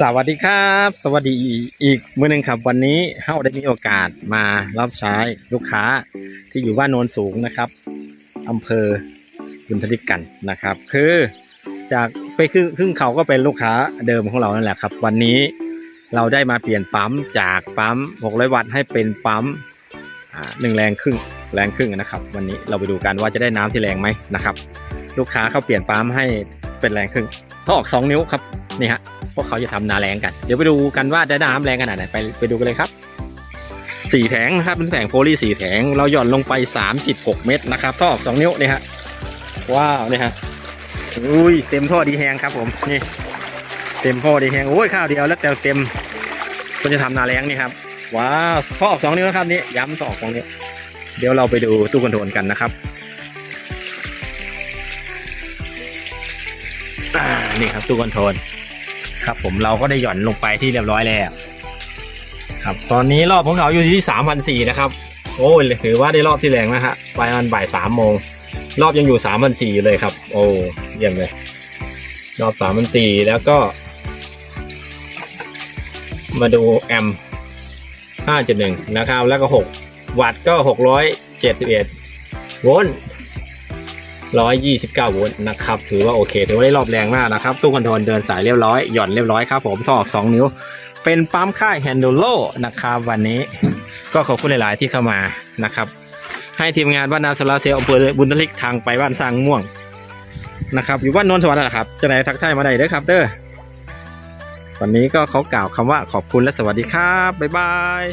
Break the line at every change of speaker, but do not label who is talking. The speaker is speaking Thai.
สวัสดีครับ สวัสดีอีกเมื้อหนึงครับ วันนี้เฮาได้มีโอกาสมารับใช้ลูกค้าที่อยู่บ้านโนนสูงนะครับอำเภอบุญทลิกกันนะครับ คือจากไปครึ่งครึ่งเขาก็เป็นลูกค้าเดิมของเรานั่นแหละครับ วันนี้เราได้มาเปลี่ยนปั๊มจากปั๊ม 600 วัตต์ให้เป็นปั๊มหนึ่งแรงครึ่งแรงครึ่งนะครับ วันนี้เราไปดูกันว่าจะได้น้ำที่แรงไหมนะครับ ลูกค้าเขาเปลี่ยนปั๊มให้เป็นแรงครึ่งเขาออกสองนิ้วครับนี่ฮะ วกเขาจะทำนาแรงกัน เดี๋ยวไปดูกันว่าได้น้ำแรงขนาดไหนไปไปดูกันเลยครับสี่แผงนะครับเป็นแผงโพลีสี่แผงเราหย่อนลงไป36เมตรนะครับท่อสองนิ้วเนี่ยฮะว้าวนี่ฮะอุ้ยเต็มท่อดีแหงครับผมนี่เต็มท่อดีแหงโอ้ยข้าวเดียวแล้วแต่เต็มก็จะทำนาแรงนี่ครับว้าวท่อสองนิ้วนะครับนี่ย้ำท่อออกสองนิ้วเดี๋ยวเราไปดูตู้คอนโทรลกันนะครับนี่ครับตู้คอนโทรล ครับ ผมเราก็ได้หย่อนลงไปที่เรียบร้อยแล้วครับ ตอนนี้รอบของเขาอยู่ที่สามพันสี่นะครับ โอ้ยถือว่าได้รอบที่แรงนะฮะไปมันบ่ายสามโมงรอบยังอยู่สามพันสี่เลยครับ โอ้เยี่ยมเลย รอบสามพันสี่แล้วก็ มาดูแอมห้าจุดหนึ่งนะครับ แล้วก็หกวัตต์ก็หกร้อยเจ็ดสิบเอ็ดโวลต์ 129 โวลต์นะครับ ถือว่าโอเค ถือว่าได้รอบแรงมากนะครับ ตู้คอนโทรลเดินสายเรียบร้อย หย่อนเรียบร้อยครับผมท่อออก2นิ้ว เป็นปั๊มค่ายแฮนด์โลนะครับวันนี้ก็ขอบคุณหลาย ๆ ที่เข้ามานะครับ ให้ทีมงานบ้านนาโซลาร์เซลอำเภอบุญทลิกทางไปบ้านสร้างม่วงนะครับอยู่บ้านโนนสวรรค์นะครับจะไหนทักทายมาได้เด้อครับเด้อวันนี้ก็เขากล่าวคำว่าขอบคุณและสวัสดีครับ บ๊ายบาย